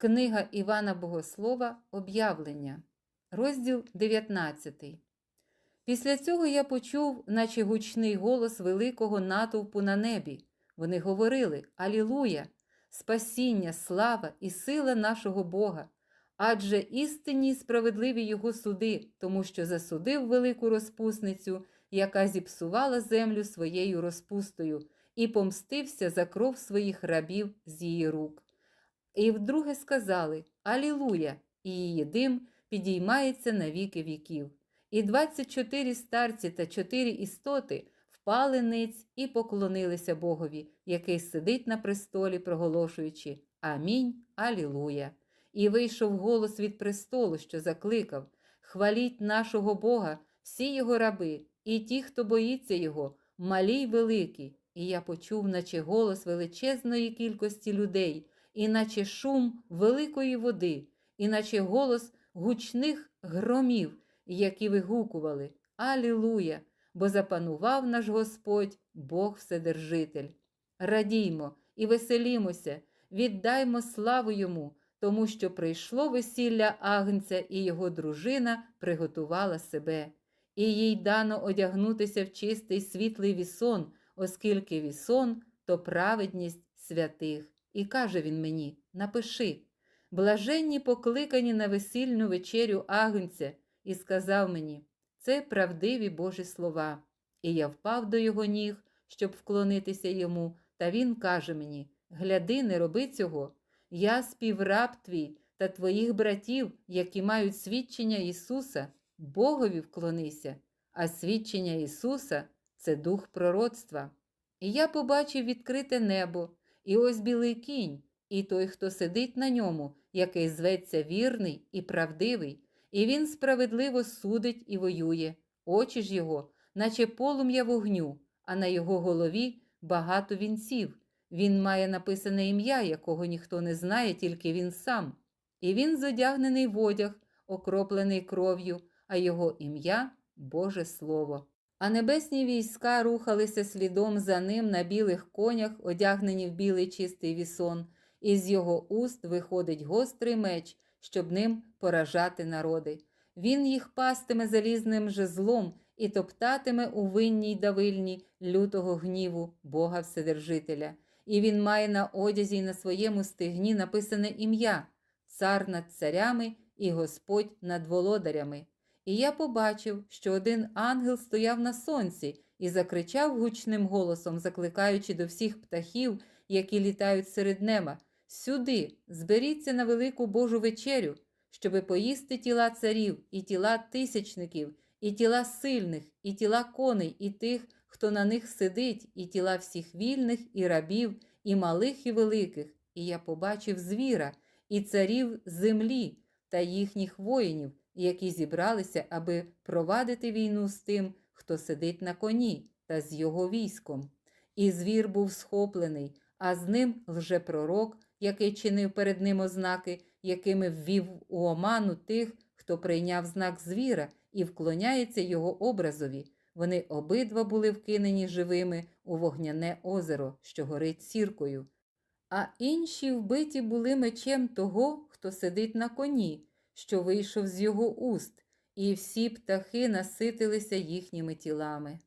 Книга Івана Богослова Об'явлення, розділ 19. Після цього я почув, наче гучний голос великого натовпу на небі. Вони говорили: Алілуя! Спасіння, слава і сила нашого Бога! Адже істинні справедливі Його суди, тому що засудив велику розпусницю, яка зіпсувала землю своєю розпустою, і помстився за кров своїх рабів з її рук. І вдруге сказали Алілуя! І її дим підіймається на віки віків. І двадцять чотири старці та чотири істоти впали ниць і поклонилися Богові, який сидить на престолі, проголошуючи Амінь, Алілуя. І вийшов голос від престолу, що закликав Хваліть нашого Бога, всі його раби, і ті, хто боїться Його, малі й великі. І я почув, наче голос величезної кількості людей, і наче шум великої води, і наче голос гучних громів, які вигукували Алілуя! Бо запанував наш Господь, Бог Вседержитель. Радіймо і веселімося, віддаймо славу йому, тому що прийшло весілля Агнця, і його дружина приготувала себе, і їй дано одягнутися в чистий світлий вісон, оскільки вісон то праведність святих. І каже він мені: Напиши, блаженні покликані на весільну вечерю Агнця, і сказав мені: це правдиві Божі слова. І я впав до його ніг, щоб вклонитися йому, та він каже мені: Гляди, не роби цього. Я співраб твій та твоїх братів, які мають свідчення Ісуса, Богові вклонися, а свідчення Ісуса це дух пророцтва. І я побачив відкрите небо, і ось білий кінь, і той, хто сидить на ньому, який зветься вірний і правдивий, і він справедливо судить і воює, очі ж його, наче полум'я вогню, а на його голові багато вінців. Він має написане ім'я, якого ніхто не знає, тільки він сам. І він зодягнений в одяг, окроплений кров'ю, а його ім'я Боже Слово. А небесні війська рухалися слідом за ним на білих конях, одягнені в білий чистий вісон, і з його уст виходить гострий меч, щоб ним поражати народи. Він їх пастиме залізним жезлом і топтатиме у винній давильні лютого гніву Бога Вседержителя. І він має на одязі й на своєму стегні написане ім'я Цар над царями і Господь над володарями. І я побачив, що один ангел стояв на сонці і закричав гучним голосом, закликаючи до всіх птахів, які літають серед неба, сюди, зберіться на велику Божу вечерю, щоби поїсти тіла царів, і тіла тисячників, і тіла сильних, і тіла коней, і тих, хто на них сидить, і тіла всіх вільних, і рабів, і малих, і великих. І я побачив звіра, і царів землі та їхніх воїнів, які зібралися, аби провадити війну з тим, хто сидить на коні, та з його військом. І звір був схоплений, а з ним лжепророк, який чинив перед ним ознаки, якими ввів у оману тих, хто прийняв знак звіра і вклоняється його образові. Вони обидва були вкинені живими у вогняне озеро, що горить сіркою. А інші вбиті були мечем того, хто сидить на коні, що вийшов з його уст, і всі птахи наситилися їхніми тілами.